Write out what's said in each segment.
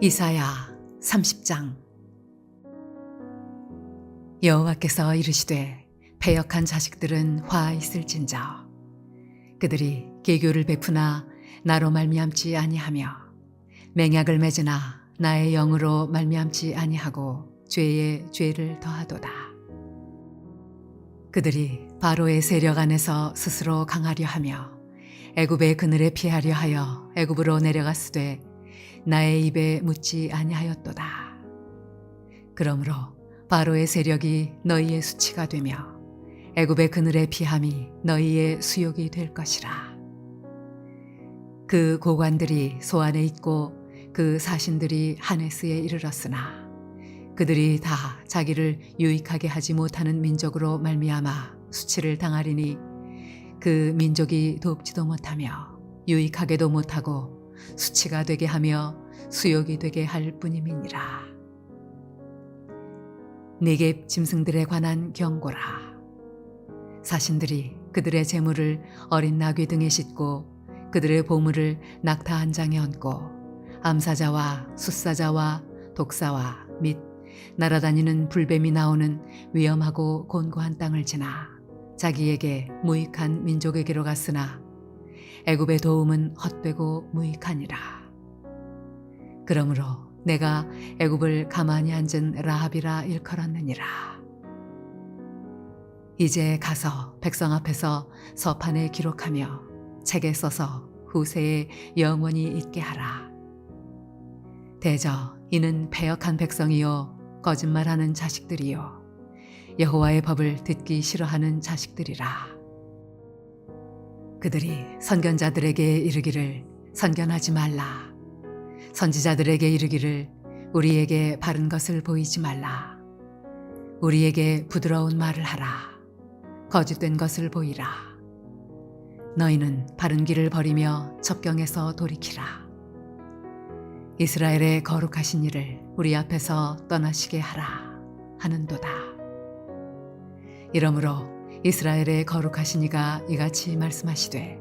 이사야 30장. 여호와께서 이르시되 패역한 자식들은 화 있을진저. 그들이 계교를 베푸나 나로 말미암지 아니하며 맹약을 맺으나 나의 영으로 말미암지 아니하고 죄에 죄를 더하도다. 그들이 바로의 세력 안에서 스스로 강하려 하며 애굽의 그늘에 피하려 하여 애굽으로 내려갔으되 나의 입에 묻지 아니하였도다. 그러므로 바로의 세력이 너희의 수치가 되며 애굽의 그늘의 피함이 너희의 수욕이 될 것이라. 그 고관들이 소안에 있고 그 사신들이 하네스에 이르렀으나 그들이 다 자기를 유익하게 하지 못하는 민족으로 말미암아 수치를 당하리니 그 민족이 돕지도 못하며 유익하게도 못하고 수치가 되게 하며 수욕이 되게 할 뿐임이니라. 네겝 짐승들에 관한 경고라. 사신들이 그들의 재물을 어린 나귀 등에 싣고 그들의 보물을 낙타 한 장에 얹고 암사자와 숫사자와 독사와 및 날아다니는 불뱀이 나오는 위험하고 곤고한 땅을 지나 자기에게 무익한 민족에게로 갔으나 애굽의 도움은 헛되고 무익하니라. 그러므로 내가 애굽을 가만히 앉은 라합이라 일컬었느니라. 이제 가서 백성 앞에서 서판에 기록하며 책에 써서 후세에 영원히 있게 하라. 대저 이는 패역한 백성이요 거짓말하는 자식들이요 여호와의 법을 듣기 싫어하는 자식들이라. 그들이 선견자들에게 이르기를 선견하지 말라. 선지자들에게 이르기를 우리에게 바른 것을 보이지 말라. 우리에게 부드러운 말을 하라. 거짓된 것을 보이라. 너희는 바른 길을 버리며 접경에서 돌이키라. 이스라엘의 거룩하신 이를 우리 앞에서 떠나시게 하라 하는도다. 이러므로 이스라엘의 거룩하신 이가 이같이 말씀하시되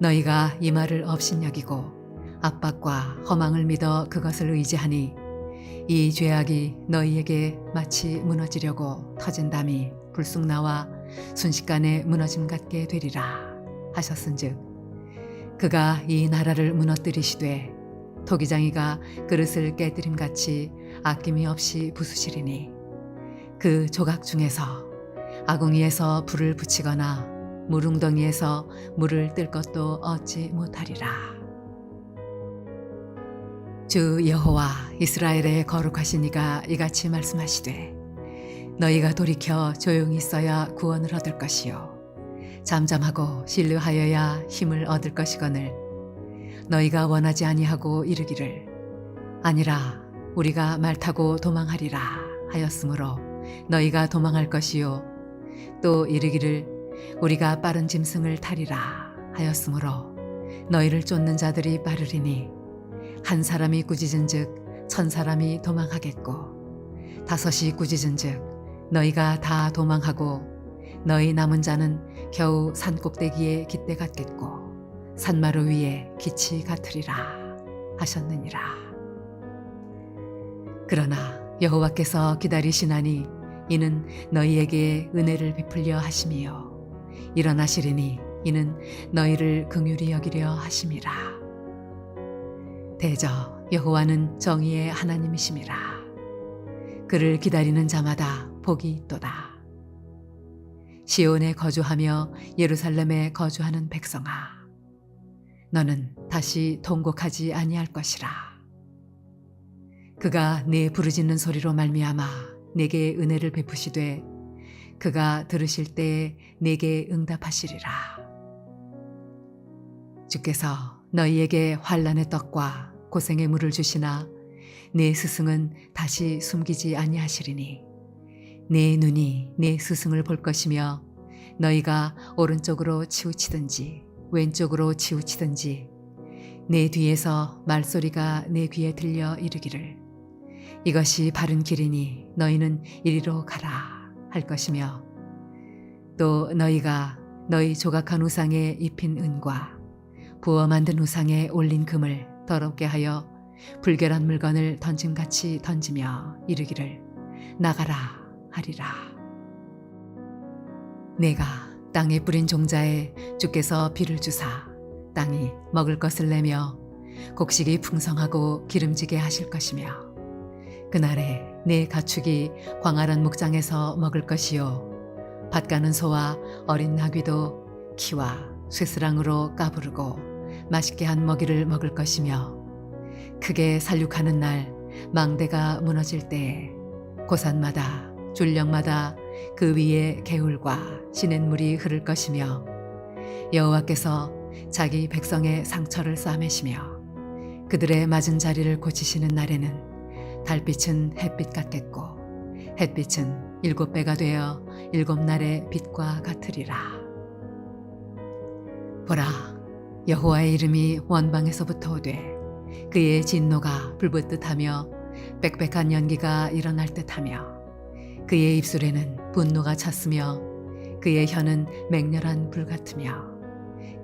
너희가 이 말을 업신여기고 압박과 허망을 믿어 그것을 의지하니 이 죄악이 너희에게 마치 무너지려고 터진 담이 불쑥 나와 순식간에 무너짐 같게 되리라 하셨은즉 그가 이 나라를 무너뜨리시되 토기장이가 그릇을 깨뜨림 같이 아낌이 없이 부수시리니 그 조각 중에서 아궁이에서 불을 붙이거나 물웅덩이에서 물을 뜰 것도 얻지 못하리라. 주 여호와 이스라엘의 거룩하신 이가 이같이 말씀하시되 너희가 돌이켜 조용히 있어야 구원을 얻을 것이요 잠잠하고 신뢰하여야 힘을 얻을 것이거늘 너희가 원하지 아니하고 이르기를 아니라 우리가 말 타고 도망하리라 하였으므로 너희가 도망할 것이요 또 이르기를 우리가 빠른 짐승을 타리라 하였으므로 너희를 쫓는 자들이 빠르리니 한 사람이 꾸짖은즉 천 사람이 도망하겠고 다섯이 꾸짖은즉 너희가 다 도망하고 너희 남은 자는 겨우 산 꼭대기에 깃대 같겠고 산마루 위에 기치 같으리라 하셨느니라. 그러나 여호와께서 기다리시나니 이는 너희에게 은혜를 베풀려 하심이요. 일어나시리니 이는 너희를 긍휼히 여기려 하심이라. 대저 여호와는 정의의 하나님이심이라. 그를 기다리는 자마다 복이 있도다. 시온에 거주하며 예루살렘에 거주하는 백성아 너는 다시 통곡하지 아니할 것이라. 그가 네 부르짖는 소리로 말미암아 내게 은혜를 베푸시되 그가 들으실 때에 내게 응답하시리라. 주께서 너희에게 환란의 떡과 고생의 물을 주시나 내 스승은 다시 숨기지 아니하시리니 내 눈이 내 스승을 볼 것이며 너희가 오른쪽으로 치우치든지 왼쪽으로 치우치든지 내 뒤에서 말소리가 내 귀에 들려 이르기를 이것이 바른 길이니 너희는 이리로 가라 할 것이며 또 너희가 너희 조각한 우상에 입힌 은과 부어 만든 우상에 올린 금을 더럽게 하여 불결한 물건을 던짐같이 던지며 이르기를 나가라 하리라. 내가 땅에 뿌린 종자에 주께서 비를 주사 땅이 먹을 것을 내며 곡식이 풍성하고 기름지게 하실 것이며 그날에 내 가축이 광활한 목장에서 먹을 것이요. 밭 가는 소와 어린 나귀도 키와 쇠스랑으로 까부르고 맛있게 한 먹이를 먹을 것이며 크게 살육하는 날 망대가 무너질 때에 고산마다 줄령마다 그 위에 개울과 시냇물이 흐를 것이며 여호와께서 자기 백성의 상처를 싸매시며 그들의 맞은 자리를 고치시는 날에는 달빛은 햇빛 같겠고 햇빛은 일곱 배가 되어 일곱 날의 빛과 같으리라. 보라, 여호와의 이름이 원방에서부터 오되 그의 진노가 불붙듯하며 빽빽한 연기가 일어날 듯하며 그의 입술에는 분노가 찼으며 그의 혀는 맹렬한 불 같으며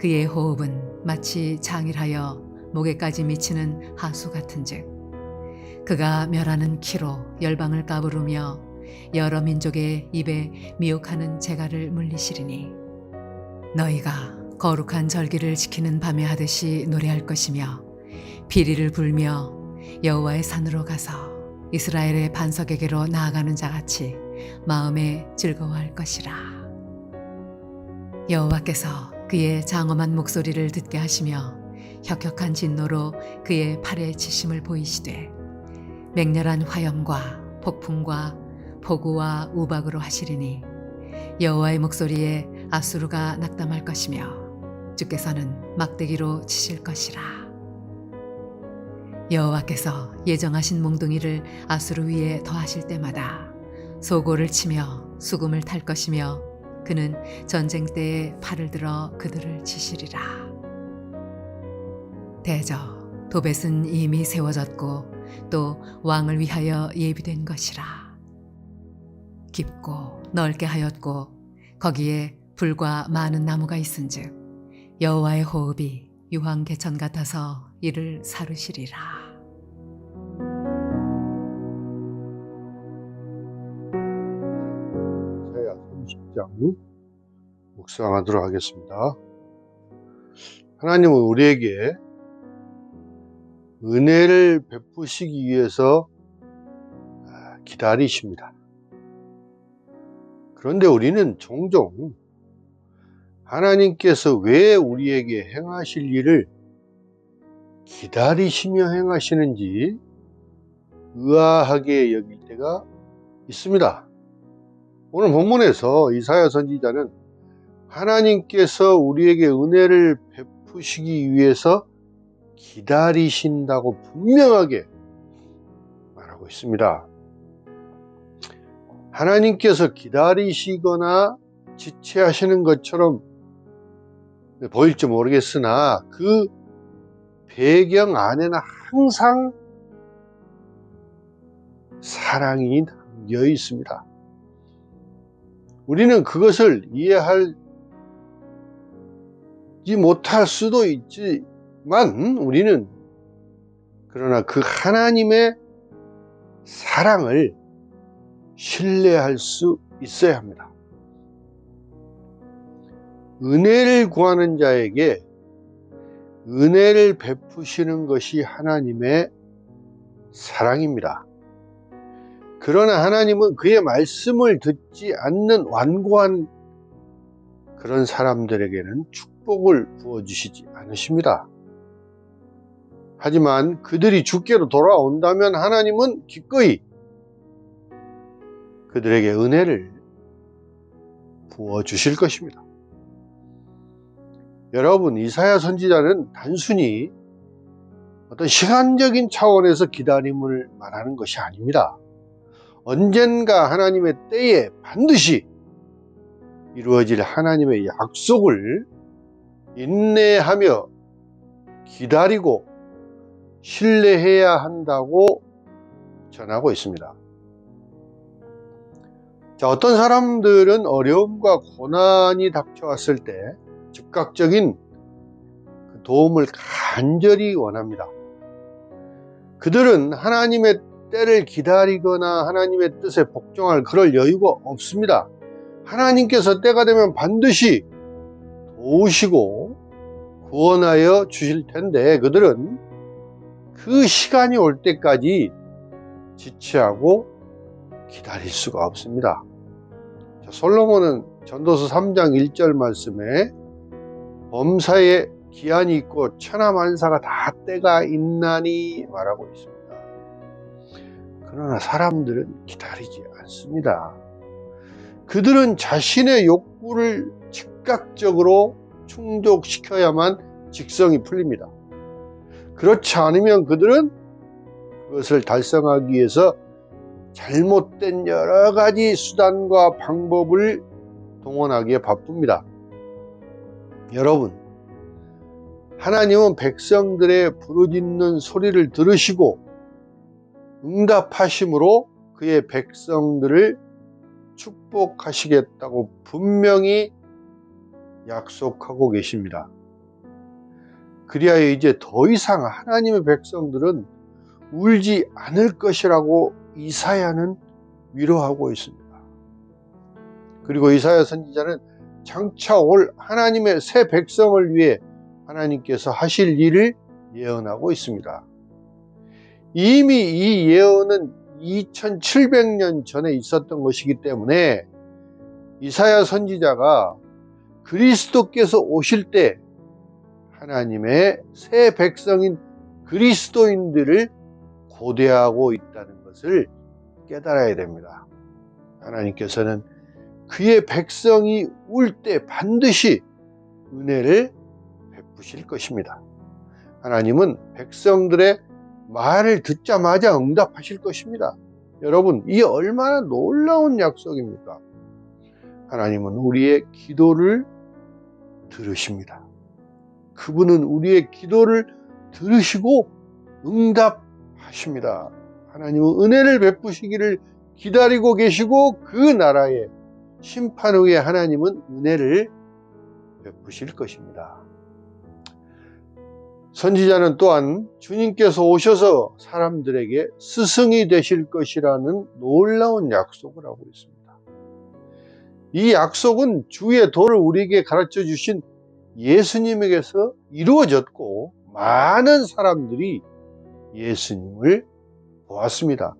그의 호흡은 마치 장일하여 목에까지 미치는 하수 같은즉 그가 멸하는 키로 열방을 까부르며 여러 민족의 입에 미혹하는 재갈을 물리시리니 너희가 거룩한 절기를 지키는 밤에 하듯이 노래할 것이며 비리를 불며 여호와의 산으로 가서 이스라엘의 반석에게로 나아가는 자같이 마음에 즐거워할 것이라. 여호와께서 그의 장엄한 목소리를 듣게 하시며 혁혁한 진노로 그의 팔에 치심을 보이시되 맹렬한 화염과 폭풍과 폭우와 우박으로 하시리니 여호와의 목소리에 아수르가 낙담할 것이며 주께서는 막대기로 치실 것이라. 여호와께서 예정하신 몽둥이를 아수르 위에 더하실 때마다 소고를 치며 수금을 탈 것이며 그는 전쟁 때에 팔을 들어 그들을 치시리라. 대저 도벳은 이미 세워졌고 또 왕을 위하여 예비된 것이라. 깊고 넓게 하였고 거기에 불과 많은 나무가 있은즉 여호와의 호흡이 유황 개천 같아서 이를 사르시리라. 이사야 30장 묵상하도록 하겠습니다. 하나님은 우리에게 은혜를 베푸시기 위해서 아, 기다리십니다. 그런데 우리는 종종 하나님께서 왜 우리에게 행하실 일을 기다리시며 행하시는지 의아하게 여길 때가 있습니다. 오늘 본문에서 이사야 선지자는 하나님께서 우리에게 은혜를 베푸시기 위해서 기다리신다고 분명하게 말하고 있습니다. 하나님께서 기다리시거나 지체하시는 것처럼 보일지 모르겠으나 그 배경 안에는 항상 사랑이 담겨 있습니다. 우리는 그것을 이해하지 못할 수도 있지 만 우리는 그러나 그 하나님의 사랑을 신뢰할 수 있어야 합니다. 은혜를 구하는 자에게 은혜를 베푸시는 것이 하나님의 사랑입니다. 그러나 하나님은 그의 말씀을 듣지 않는 완고한 그런 사람들에게는 축복을 부어주시지 않으십니다. 하지만 그들이 주께로 돌아온다면 하나님은 기꺼이 그들에게 은혜를 부어 주실 것입니다. 여러분, 이사야 선지자는 단순히 어떤 시간적인 차원에서 기다림을 말하는 것이 아닙니다. 언젠가 하나님의 때에 반드시 이루어질 하나님의 약속을 인내하며 기다리고 신뢰해야 한다고 전하고 있습니다. 자, 어떤 사람들은 어려움과 고난이 닥쳐왔을 때 즉각적인 도움을 간절히 원합니다. 그들은 하나님의 때를 기다리거나 하나님의 뜻에 복종할 그럴 여유가 없습니다. 하나님께서 때가 되면 반드시 도우시고 구원하여 주실 텐데 그들은 그 시간이 올 때까지 지체하고 기다릴 수가 없습니다. 자, 솔로몬은 전도서 3장 1절 말씀에 범사에 기한이 있고 천하만사가 다 때가 있나니 말하고 있습니다. 그러나 사람들은 기다리지 않습니다. 그들은 자신의 욕구를 즉각적으로 충족시켜야만 직성이 풀립니다. 그렇지 않으면 그들은 그것을 달성하기 위해서 잘못된 여러 가지 수단과 방법을 동원하기에 바쁩니다. 여러분, 하나님은 백성들의 부르짖는 소리를 들으시고 응답하심으로 그의 백성들을 축복하시겠다고 분명히 약속하고 계십니다. 그리하여 이제 더 이상 하나님의 백성들은 울지 않을 것이라고 이사야는 위로하고 있습니다. 그리고 이사야 선지자는 장차 올 하나님의 새 백성을 위해 하나님께서 하실 일을 예언하고 있습니다. 이미 이 예언은 2700년 전에 있었던 것이기 때문에 이사야 선지자가 그리스도께서 오실 때 하나님의 새 백성인 그리스도인들을 고대하고 있다는 것을 깨달아야 됩니다. 하나님께서는 그의 백성이 울 때 반드시 은혜를 베푸실 것입니다. 하나님은 백성들의 말을 듣자마자 응답하실 것입니다. 여러분, 이 얼마나 놀라운 약속입니까? 하나님은 우리의 기도를 들으십니다. 그분은 우리의 기도를 들으시고 응답하십니다. 하나님은 은혜를 베푸시기를 기다리고 계시고 그 나라의 심판 후에 하나님은 은혜를 베푸실 것입니다. 선지자는 또한 주님께서 오셔서 사람들에게 스승이 되실 것이라는 놀라운 약속을 하고 있습니다. 이 약속은 주의 도를 우리에게 가르쳐 주신 예수님에게서 이루어졌고 많은 사람들이 예수님을 보았습니다.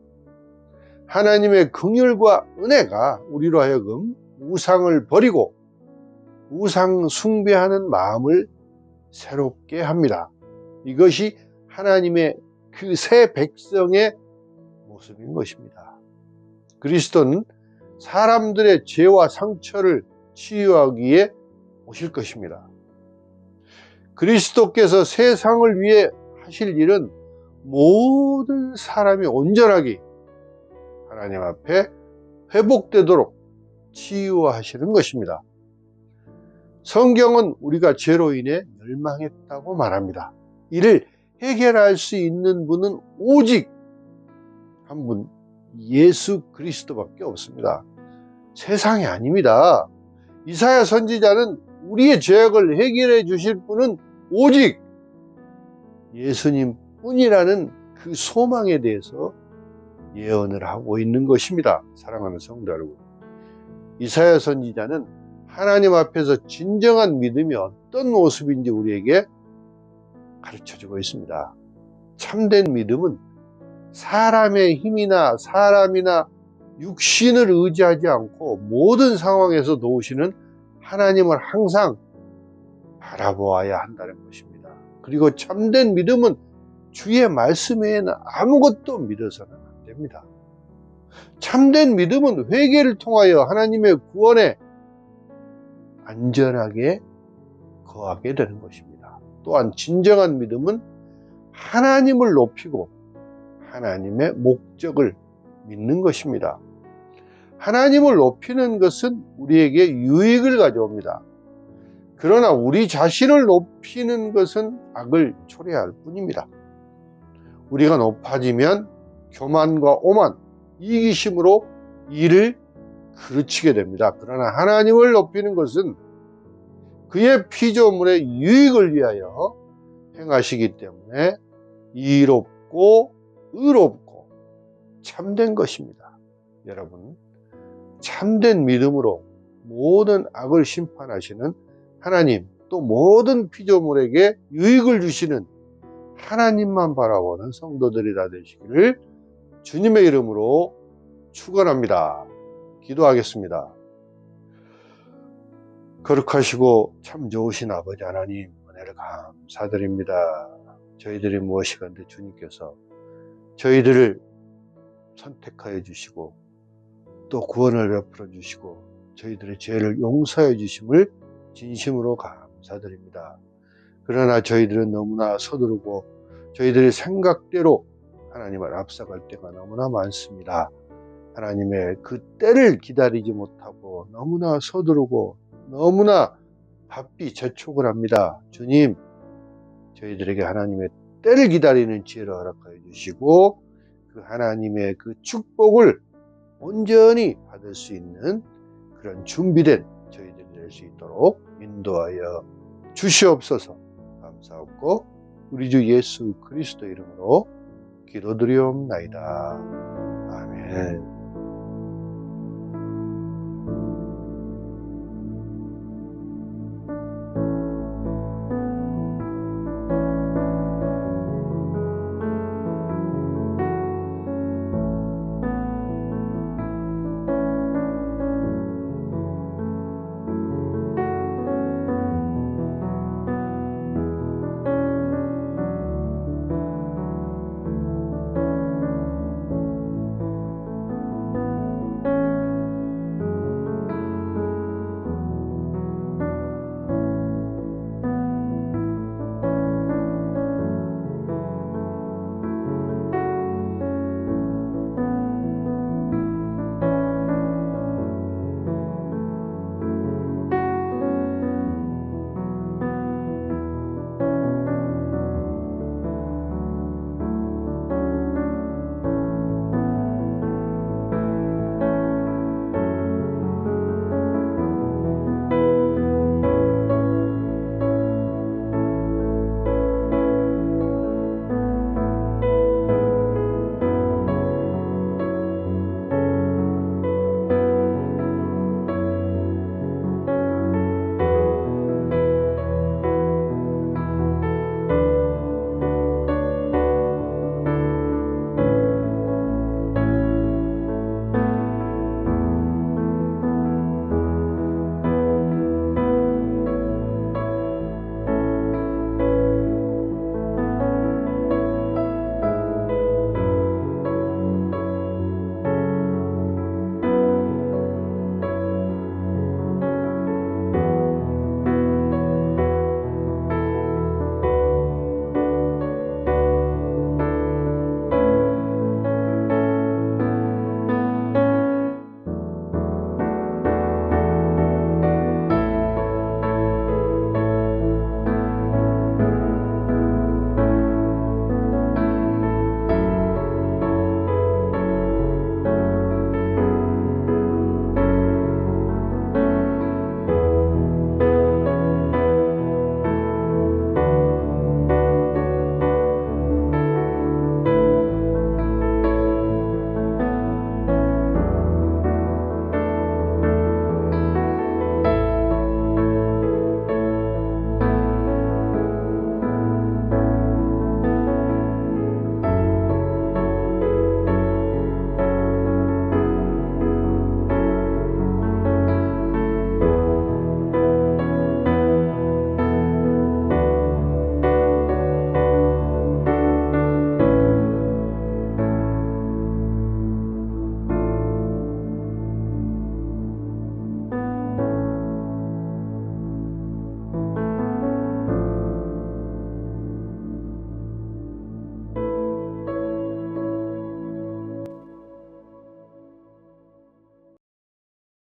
하나님의 긍휼과 은혜가 우리로 하여금 우상을 버리고 우상 숭배하는 마음을 새롭게 합니다. 이것이 하나님의 그 새 백성의 모습인 것입니다. 그리스도는 사람들의 죄와 상처를 치유하기에 오실 것입니다. 그리스도께서 세상을 위해 하실 일은 모든 사람이 온전하게 하나님 앞에 회복되도록 치유하시는 것입니다. 성경은 우리가 죄로 인해 멸망했다고 말합니다. 이를 해결할 수 있는 분은 오직 한 분, 예수 그리스도밖에 없습니다. 세상이 아닙니다. 이사야 선지자는 우리의 죄악을 해결해 주실 분은 오직 예수님 뿐이라는 그 소망에 대해서 예언을 하고 있는 것입니다. 사랑하는 성도 여러분. 이사야 선지자는 하나님 앞에서 진정한 믿음이 어떤 모습인지 우리에게 가르쳐 주고 있습니다. 참된 믿음은 사람의 힘이나 사람이나 육신을 의지하지 않고 모든 상황에서 도우시는 하나님을 항상 바라보아야 한다는 것입니다. 그리고 참된 믿음은 주의 말씀 외에는 아무것도 믿어서는 안 됩니다. 참된 믿음은 회개를 통하여 하나님의 구원에 안전하게 거하게 되는 것입니다. 또한 진정한 믿음은 하나님을 높이고 하나님의 목적을 믿는 것입니다. 하나님을 높이는 것은 우리에게 유익을 가져옵니다. 그러나 우리 자신을 높이는 것은 악을 초래할 뿐입니다. 우리가 높아지면 교만과 오만, 이기심으로 일을 그르치게 됩니다. 그러나 하나님을 높이는 것은 그의 피조물의 유익을 위하여 행하시기 때문에 이롭고 의롭고 참된 것입니다. 여러분, 참된 믿음으로 모든 악을 심판하시는 하나님, 또 모든 피조물에게 유익을 주시는 하나님만 바라보는 성도들이 다 되시기를 주님의 이름으로 축원합니다. 기도하겠습니다. 거룩하시고 참 좋으신 아버지 하나님 은혜를 감사드립니다. 저희들이 무엇이건데 주님께서 저희들을 선택하여 주시고 또 구원을 베풀어 주시고 저희들의 죄를 용서해 주심을 진심으로 감사드립니다. 그러나 저희들은 너무나 서두르고 저희들의 생각대로 하나님을 앞서갈 때가 너무나 많습니다. 하나님의 그 때를 기다리지 못하고 너무나 서두르고 너무나 바삐 재촉을 합니다. 주님, 저희들에게 하나님의 때를 기다리는 지혜를 허락하여 주시고 그 하나님의 그 축복을 온전히 받을 수 있는 그런 준비된 수 있도록 인도하여 주시옵소서 감사하고 우리 주 예수 그리스도 이름으로 기도드리옵나이다. 아멘.